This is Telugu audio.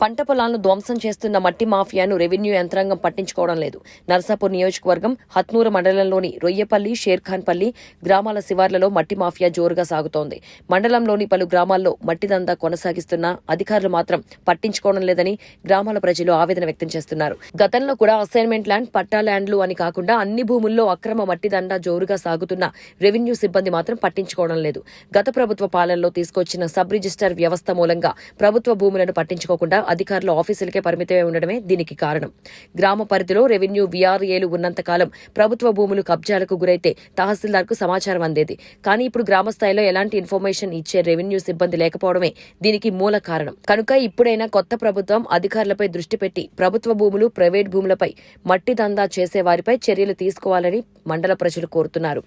పంట పొలాలను ధ్వంసం చేస్తున్న మట్టి మాఫియాను రెవెన్యూ యంత్రాంగం పట్టించుకోవడం లేదు. నర్సాపూర్ నియోజకవర్గం హత్నూరు మండలంలోని రొయ్యపల్లి షేర్ఖాన్పల్లి గ్రామాల శివార్లలో మట్టి మాఫియా జోరుగా సాగుతోంది. మండలంలోని పలు గ్రామాల్లో మట్టి దందా కొనసాగిస్తున్న అధికారులు మాత్రం పట్టించుకోవడం లేదని గ్రామాల ప్రజలు ఆవేదన వ్యక్తం చేస్తున్నారు. గతంలో కూడా అసైన్మెంట్ ల్యాండ్ పట్టా ల్యాండ్లు అని కాకుండా అన్ని భూముల్లో అక్రమ మట్టి జోరుగా సాగుతున్న రెవెన్యూ సిబ్బంది మాత్రం పట్టించుకోవడం లేదు. గత ప్రభుత్వ పాలనలో తీసుకొచ్చిన సబ్ రిజిస్టర్ వ్యవస్థ మూలంగా ప్రభుత్వ భూములను పట్టించుకోకుండా అధికారులు ఆఫీసులకే పరిమితమై ఉండడమే దీనికి కారణం. గ్రామ పరిధిలో రెవెన్యూ వీఆర్ఏలు ఉన్నంతకాలం ప్రభుత్వ భూములు కబ్జాలకు గురైతే తహసీల్దార్కు సమాచారం అందేది. కానీ ఇప్పుడు గ్రామ స్థాయిలో ఎలాంటి ఇన్ఫర్మేషన్ ఇచ్చే రెవెన్యూ సిబ్బంది లేకపోవడమే దీనికి మూల కారణం. కనుక ఇప్పుడైనా కొత్త ప్రభుత్వం అధికారులపై దృష్టి పెట్టి ప్రభుత్వ భూములు ప్రైవేట్ భూములపై మట్టి దందా చేసే వారిపై చర్యలు తీసుకోవాలని మండల ప్రజలు కోరుతున్నారు.